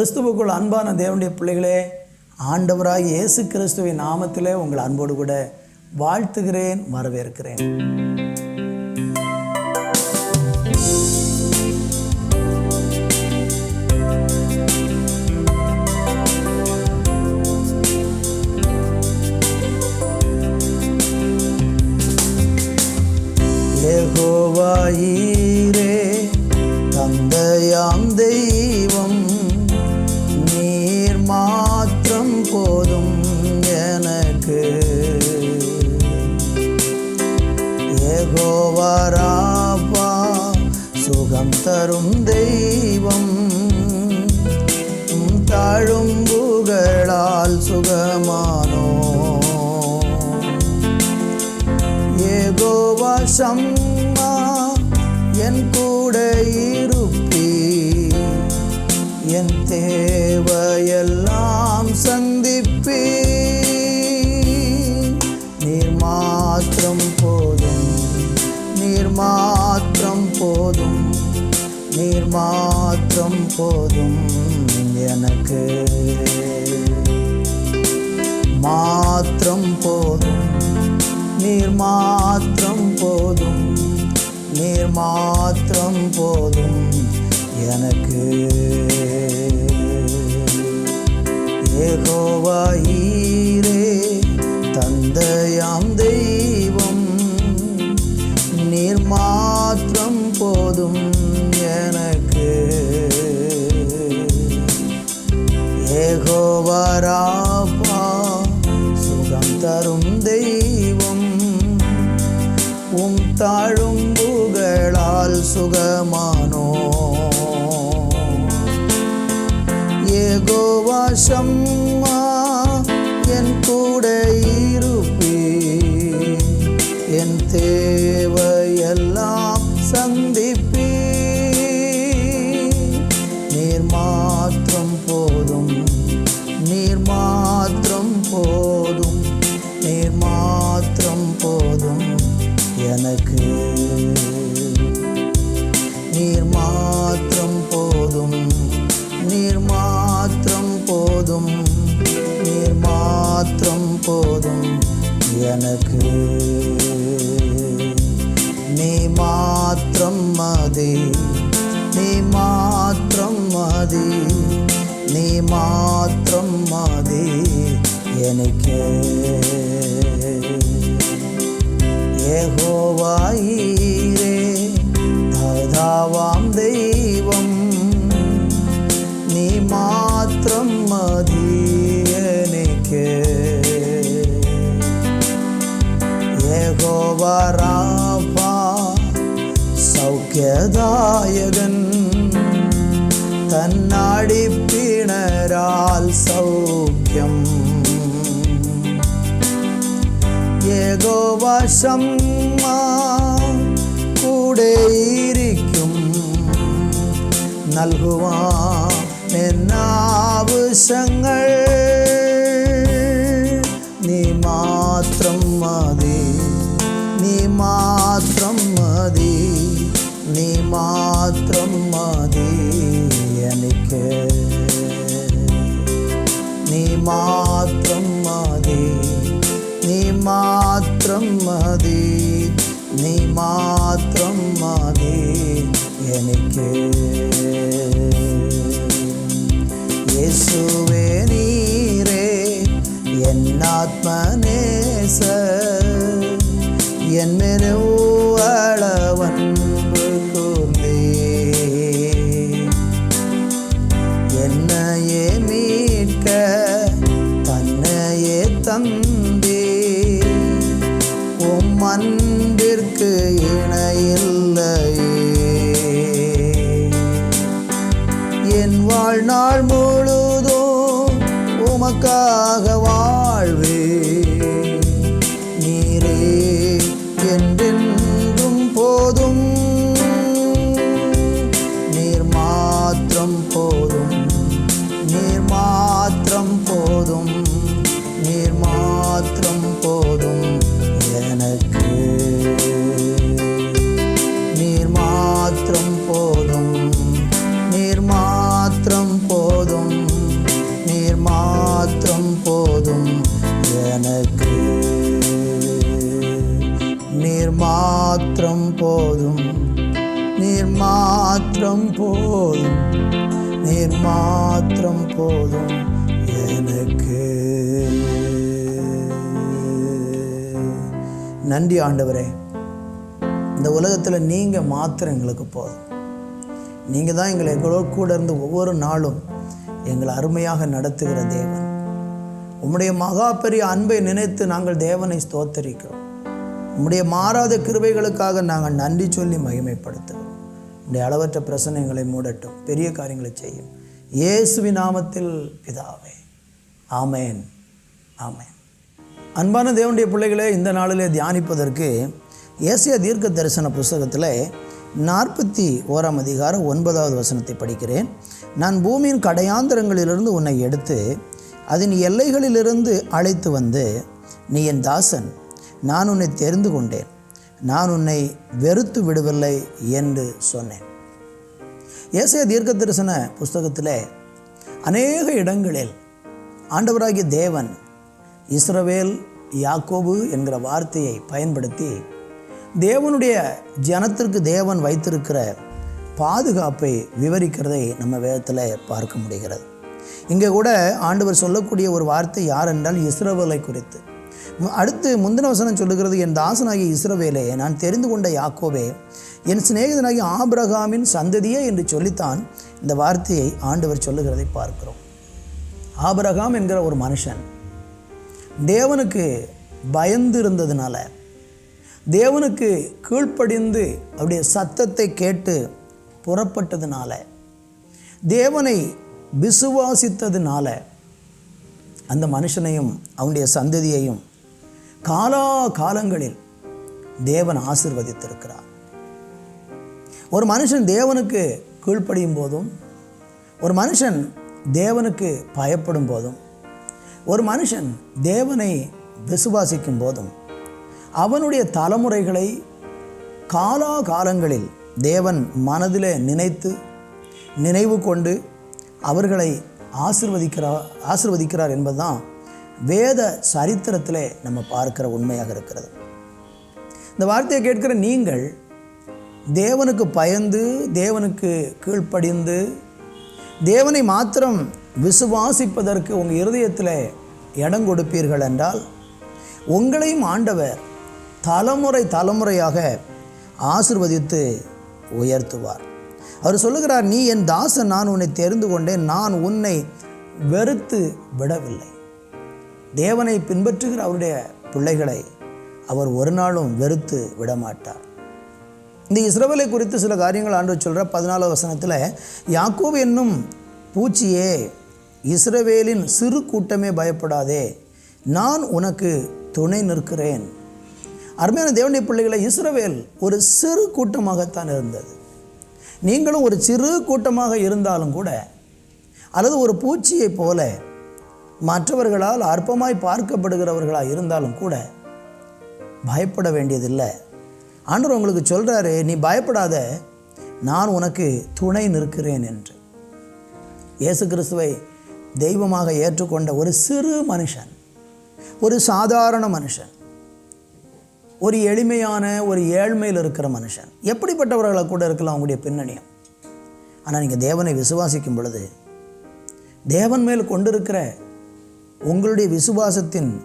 கிறிஸ்துவுக்குள் அன்பான தேவனுடைய பிள்ளைகளே ஆண்டவராக இயேசு கிறிஸ்துவின் நாமத்திலே உங்கள் அன்போடு கூட வாழ்த்துகிறேன் வரவேற்கிறேன். யெகோவாயீரே தந்தையாம் தெய்வம். தரும் தெய்வம். உம் தாழும் புகழால் சுகமானோ. ஏகோவா சம்மா என் கூட இருப்பி. என் தேவையெல்லாம் சந்திப்பி. நீர் மாத்திரம் போதும் நீர் மாத்திரம் போதும். நீர் மாத்திரம் போதும் எனக்கு. மாத்திரம் போதும் நீர் மாத்திரம் போதும் நீர் மாத்திரம் போதும் எனக்கு. ஏகோவாயி தாழும் புகழால் சுகமானோ? ஏகோவாசம்மா எனக்கு. நீ மாத்திரம் மதி நீ மாத்திரம் மதி நீ மாத்திரம் மதி எனக்கு. ஏகோவாயிரே தாதாவாம் தெய்வம். യഗോവ ശമ്മ കൂടെയിരിക്കും. നൽകുവാൻ എന്നാവശ്യങ്ങൾ. നീ മാത്രം മതി നീ മാത്രം മതി നീ മാത്രം മാത്രം മതി നീ മാത്രം മതി എനിക്ക് യേശുവേ அன்பிற்கு இணையில்லையே என் வாழ்நாள் முழுதும் உமக்காக வா நீர் மாத்திரம் போதும். நீர் மாத்திரம் போதும். நீர் மாத்திரம் போதும் எனக்கு. நன்றி ஆண்டவரே. இந்த உலகத்தில் நீங்கள் மாத்திரம் எங்களுக்கு போதும். நீங்கள் தான் எங்களை எங்களோட கூட இருந்து ஒவ்வொரு நாளும் எங்களை அருமையாக நடத்துகிற தேவன். உம்முடைய மகா பெரிய அன்பை நினைத்து நாங்கள் தேவனை ஸ்தோத்தரிக்கிறோம். உம்முடைய மாறாத கிருபைகளுக்காக நாங்கள் நன்றி சொல்லி மகிமைப்படுத்துகிறோம். உடைய அளவற்ற பிரசனைகளை மூடட்டும். பெரிய காரியங்களை செய்யும். இயேசுவி நாமத்தில் பிதாவே. ஆமேன். ஆமேன். அன்பான தேவனுடைய பிள்ளைகளை இந்த நாளிலே தியானிப்பதற்கு ஏசிய தீர்க்க தரிசன புஸ்தகத்தில் நாற்பத்தி ஓராம் அதிகாரம் ஒன்பதாவது வசனத்தை படிக்கிறேன். நான் பூமியின் கடையாந்திரங்களிலிருந்து உன்னை எடுத்து அதன் எல்லைகளிலிருந்து அழைத்து வந்து நீ என் தாசன் நான் உன்னை தெரிந்து கொண்டேன். நான் உன்னை வெறுத்து விடவில்லை என்று சொன்னேன். ஏசைய தீர்க்க தரிசன புஸ்தகத்தில் அநேக இடங்களில் ஆண்டவராகிய தேவன் இஸ்ரவேல் யாக்கோபு என்கிற வார்த்தையை பயன்படுத்தி தேவனுடைய ஜனத்திற்கு தேவன் வைத்திருக்கிற பாதுகாப்பை விவரிக்கிறதை நம்ம வேதத்தில் பார்க்க முடிகிறது. இங்கே கூட ஆண்டவர் சொல்லக்கூடிய ஒரு வார்த்தை யார் என்றால் இஸ்ரவேலை குறித்து. அடுத்து முந்தின வசனம் சொல்லுகிறது என் தாசனாகிய இஸ்ரவேலே நான் தெரிந்து கொண்ட யாக்கோவே என் சிநேகிதனாகிய ஆபிரகாமின் சந்ததியே என்று சொல்லித்தான் இந்த வார்த்தையை ஆண்டவர் சொல்லுகிறதை பார்க்கிறோம். ஆபிரகாம் என்கிற ஒரு மனுஷன் தேவனுக்கு பயந்து இருந்ததுனால தேவனுக்கு கீழ்ப்படிந்து அவருடைய சத்தத்தை கேட்டு புறப்பட்டதுனால தேவனை விசுவாசித்ததுனால அந்த மனுஷனையும் அவனுடைய சந்ததியையும் காலா காலங்களில் தேவன் ஆசிர்வதித்திருக்கிறார். ஒரு மனுஷன் தேவனுக்கு கீழ்ப்படியும் போதும் ஒரு மனுஷன் தேவனுக்கு பயப்படும் போதும் ஒரு மனுஷன் தேவனை விசுவாசிக்கும் போதும் அவனுடைய தலைமுறைகளை காலா காலங்களில் தேவன் மனதிலே நினைத்து நினைவு கொண்டு அவர்களை ஆசிர்வதிக்கிறார் ஆசிர்வதிக்கிறார் என்பதுதான் வேத சரித்திரத்திலே நம்ம பார்க்கிற உண்மையாக இருக்கிறது. இந்த வார்த்தையை கேட்கிற நீங்கள் தேவனுக்கு பயந்து தேவனுக்கு கீழ்ப்படிந்து தேவனை மாத்திரம் விசுவாசிப்பதற்கு உங்கள் இருதயத்தில் இடம் கொடுப்பீர்கள் என்றால் உங்களையும் ஆண்டவர் தலைமுறை தலைமுறையாக ஆசிர்வதித்து உயர்த்துவார். அவர் சொல்லுகிறார் நீ என் தாசன் நான் உன்னை தெரிந்து கொண்டேன். நான் உன்னை வெறுத்து விடவில்லை. தேவனை பின்பற்றுகிற அவருடைய பிள்ளைகளை அவர் ஒரு நாளும் வெறுத்து விடமாட்டார். இந்த இஸ்ரவேலை குறித்து சில காரியங்கள் ஆண்டு சொல்கிற பதினாலாவது வசனத்தில் யாக்கோபு என்னும் பூச்சியே இஸ்ரவேலின் சிறு கூட்டமே பயப்படாதே நான் உனக்கு துணை நிற்கிறேன். அருமையான தேவனுடைய பிள்ளைகளை இஸ்ரவேல் ஒரு சிறு கூட்டமாகத்தான் இருந்தது. நீங்களும் ஒரு சிறு கூட்டமாக இருந்தாலும் கூட அல்லது ஒரு பூச்சியைப் போல மற்றவர்களால் அற்பமாய் பார்க்கப்படுகிறவர்களாக இருந்தாலும் கூட பயப்பட வேண்டியதில்லை. ஆண்டவர் உங்களுக்கு சொல்கிறாரு நீ பயப்படாத நான் உனக்கு துணை நிற்கிறேன் என்று. இயேசு கிறிஸ்துவை தெய்வமாக ஏற்றுக்கொண்ட ஒரு சிறு மனுஷன் ஒரு சாதாரண மனுஷன் ஒரு எளிமையான ஒரு ஏழ்மையில் இருக்கிற மனுஷன் எப்படிப்பட்டவர்களாக கூட இருக்கலாம் அவங்களுடைய பின்னணியம். ஆனால் நீங்கள் தேவனை விசுவாசிக்கும் பொழுது தேவன் மேல் கொண்டிருக்கிற உங்களுடைய விசுவாசத்தின்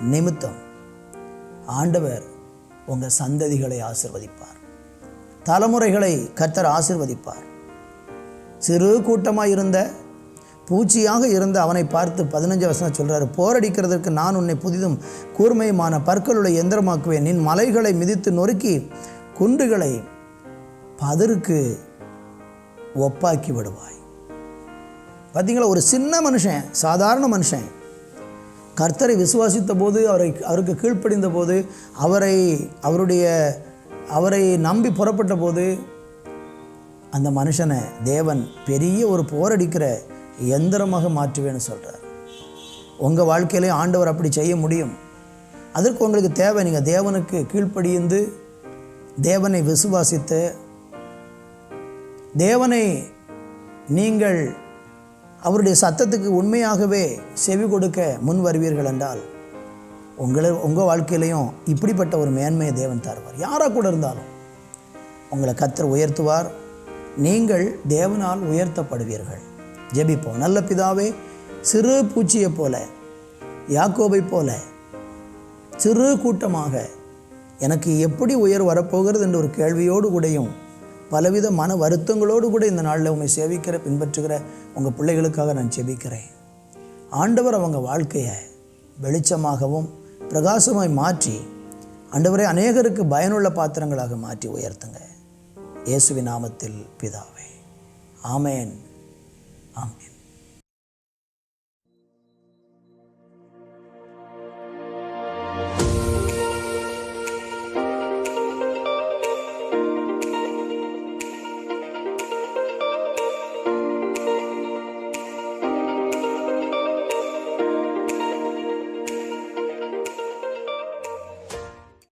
நிமித்தம் ஆண்டவர் உங்கள் சந்ததிகளை ஆசிர்வதிப்பார். தலைமுறைகளை கத்தர் ஆசிர்வதிப்பார். சிறு கூட்டமாக இருந்த பூச்சியாக இருந்த அவனை பார்த்து பதினஞ்சு வருஷம் சொல்கிறாரு போரடிக்கிறதற்கு நான் உன்னை புதிதும் கூர்மையுமான பற்களுடைய எந்திரமாக்குவேன். நின் மலைகளை மிதித்து நொறுக்கி குண்டுகளை பதருக்கு ஒப்பாக்கி விடுவாய். பார்த்தீங்களா ஒரு சின்ன மனுஷன் சாதாரண மனுஷன் கர்த்தரை விசுவாசித்த போது அவரை அவருக்கு கீழ்ப்படிந்த போது அவரை அவருடைய அவரை நம்பி புறப்பட்ட போது அந்த மனுஷனை தேவன் பெரிய ஒரு போரடிக்கிற எந்திரமாக மாற்றுவேன்னு சொல்கிறார் உங்கள் வாழ்க்கையிலே ஆண்டவர் அப்படி செய்ய முடியும். அதற்கு உங்களுக்கு தேவை நீங்கள் தேவனுக்கு கீழ்ப்படிந்து தேவனை விசுவாசித்து தேவனை நீங்கள் அவருடைய சத்தத்துக்கு உண்மையாகவே செவி கொடுக்க முன் வருவீர்கள் என்றால் உங்களை உங்கள் வாழ்க்கையிலையும் இப்படிப்பட்ட ஒரு மேன்மையை தேவன் தருவார். யாராக கூட இருந்தாலும் உங்களை கத்தர் உயர்த்துவார். நீங்கள் தேவனால் உயர்த்தப்படுவீர்கள். ஜெபிப்போம். நல்ல பிதாவே சிறு பூச்சியைப் போல யாக்கோபை போல சிறு கூட்டமாக எனக்கு எப்படி உயர் வரப்போகிறது என்ற ஒரு கேள்வியோடு கூடயும் பலவித மன வருத்தங்களோடு கூட இந்த நாளில் உண்மை சேவிக்கிற பின்பற்றுகிற உங்கள் பிள்ளைகளுக்காக நான் செபிக்கிறேன் ஆண்டவர் அவங்க வாழ்க்கையை வெளிச்சமாகவும் பிரகாசமாய் மாற்றி ஆண்டவரை அநேகருக்கு பயனுள்ள பாத்திரங்களாக மாற்றி உயர்த்துங்க. இயேசுவி நாமத்தில் பிதாவே. ஆமேன். ஆமேன்.